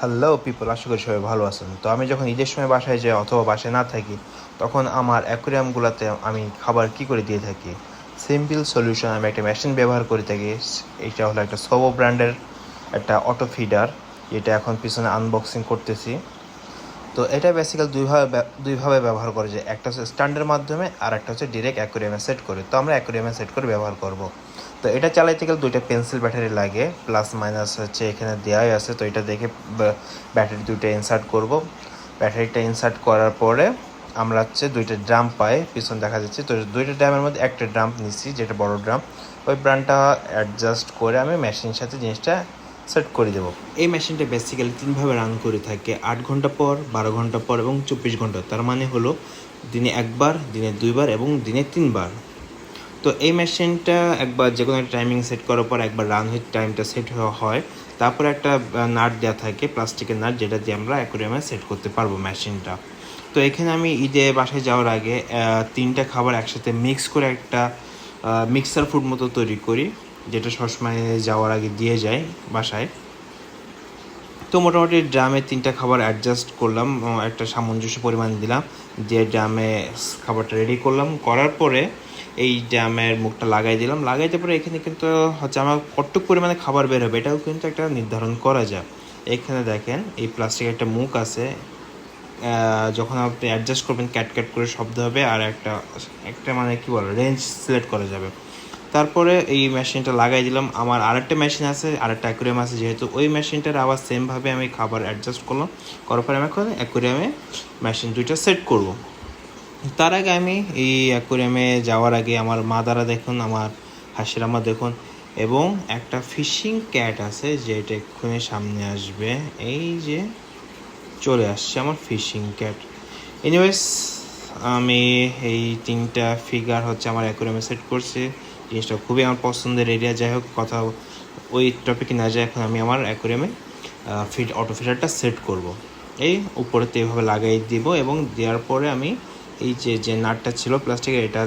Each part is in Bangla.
হ্যালো পিপল আশা করি সবাই ভালো আছেন। তো আমি যখন ঈদের সময় বাসায় যাই অথবা বাসায় না থাকি, তখন আমার অ্যাকোরিয়ামগুলোতে আমি খাবার কি করে দিয়ে থাকি? সিম্পল সলিউশন আমি একটা মেশিন ব্যবহার করে থাকি। এইটা হলো একটা সোবো ব্র্যান্ডের একটা অটো ফিডার যেটা এখন পিছনে আনবক্সিং করতেছি। তো এটা বেসিক্যাল দুইভাবে দুইভাবে ব্যবহার করে যে একটা হচ্ছে স্ট্যান্ডের মাধ্যমে আর একটা হচ্ছে ডিরেক্ট অ্যাকোরিয়ামে সেট করে। তো আমরা অ্যাকোরিয়ামে সেট করে ব্যবহার করব। তো এটা চালাইতে গেলে দুইটা পেন্সিল ব্যাটারি লাগে প্লাস মাইনাস হচ্ছে এখানে দেওয়াই আছে। তো এটা দেখে ব্যাটারি দুইটা ইনসার্ট করব। ব্যাটারিটা ইনসার্ট করার পরে আমরা হচ্ছে দুইটা ড্রাম পাই, পিছন দেখা যাচ্ছে। তো দুইটা ড্রামের মধ্যে একটা ড্রাম নিচ্ছি যেটা বড় ড্রাম ওই ড্রামটা অ্যাডজাস্ট করে আমি মেশিনের সাথে জিনিসটা সেট করে দেবো। এই মেশিনটা বেসিক্যালি তিনভাবে রান করে থাকে। আট ঘণ্টা পর, বারো ঘণ্টা পর এবং চব্বিশ ঘণ্টা। তার মানে হলো দিনে একবার, দিনে দুইবার এবং দিনে তিনবার। তো এই মেশিনটা একবার যে কোনো একটা টাইমিং সেট করার পর একবার রান হয়ে টাইমটা সেট হয়। তারপরে একটা নাট দেওয়া থাকে প্লাস্টিকের নাট যেটা দিয়ে আমরা অ্যাকোরিয়ামে সেট করতে পারব মেশিনটা। তো এখানে আমি ঈদে বাসায় যাওয়ার আগে তিনটা খাবার একসাথে মিক্স করে একটা মিক্সার ফুড মতো তৈরি করি। যেটা সবসময় যাওয়ার আগে দিয়ে যায় বাসায়। তো মোটামুটি ড্রামে তিনটা খাবার অ্যাডজাস্ট করলাম একটা সামঞ্জস্য পরিমাণ দিলাম, দিয়ে ড্রামে খাবারটা রেডি করলাম। করার পরে এই ড্রামের মুখটা লাগাই দিলাম। লাগাইতে পরে এখানে কিন্তু হচ্ছে আমার কতটুক পরিমাণে খাবার বের হবে এটাও কিন্তু একটা নির্ধারণ করা যায়। এখানে দেখেন, এই প্লাস্টিকের একটা মুখ আছে। যখন আপনি অ্যাডজাস্ট করবেন ক্যাট ক্যাট করে শব্দ হবে আর একটা একটা মানে কি বলে রেঞ্জ সিলেক্ট করা যাবে। তারপরে এই মেশিনটা লাগাই দিলাম। আমার আরেকটা মেশিন আছে, আরেকটা অ্যাকুরিয়াম আছে। যেহেতু ওই মেশিনটার আবার সেমভাবে আমি খাবার অ্যাডজাস্ট করলাম। করার পরে আমি এখন অ্যাকুরিয়ামে মেশিন দুইটা সেট করব। তার আগে আমি এই অ্যাকুরিয়ামে যাওয়ার আগে আমার মা দ্বারা দেখুন, আমার হাসির আমার দেখুন এবং একটা ফিশিং ক্যাট আছে যেটা এক্ষুনি সামনে আসবে। এই যে চলে আসছে আমার ফিশিং ক্যাট এনিওয়েজ আমি এই তিনটা ফিগার হচ্ছে আমার অ্যাকুরিয়ামে সেট করছি। জিনিসটা খুবই আমার পছন্দের এরিয়া যাই হোক, কথা ওই টপিকে না যায়, এখন আমি আমার অ্যাকুরিয়ামে ফিড অটো ফিডারটা সেট করব। এই উপরেতে এইভাবে লাগাই দিব এবং দেওয়ার পরে আমি এই যে যে নাটটা ছিল প্লাস্টিকের এটা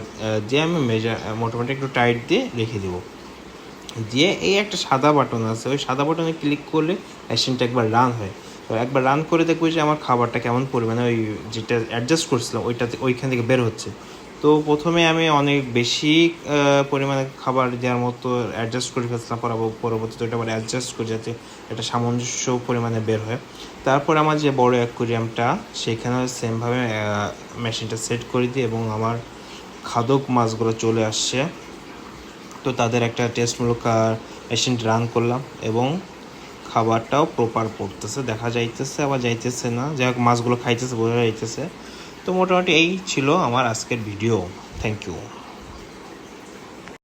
দিয়ে আমি মেজার মোটামুটি একটু টাইট দিয়ে রেখে দেবো। দিয়ে এই একটা সাদা বাটন আছে, ওই সাদা বাটনে ক্লিক করলে মেশিনটা একবার রান হয়। তো একবার রান করে দেখব যে আমার খাবারটা কেমন পরিমাণে ওই যেটা অ্যাডজাস্ট করছিলাম, ওইটাতে, ওইখান থেকে বের হচ্ছে। তো প্রথমে আমি অনেক বেশি পরিমাণে খাবার দেওয়ার মতো অ্যাডজাস্ট করে ফেলছিলাম পরব- পরবর্তীতে ওটা আবার অ্যাডজাস্ট করে যাতে একটা সামঞ্জস্য পরিমাণে বের হয়। তারপর আমার যে বড় অ্যাকুরিয়ামটা সেখানে সেমভাবে মেশিনটা সেট করে দিই এবং আমার খাদক মাছগুলো চলে আসছে। তো তাদের একটা টেস্টমূলক মেশিন রান করলাম এবং খাবারটাও প্রপার পড়তেছে, দেখা যাইতেছে, আবার যাইতেছে না। যাই হোক, মাছগুলো খাইতেছে, বোঝা যাইতেছে। তো মোটামুটি এই ছিল আমার আজকের ভিডিও থ্যাংক ইউ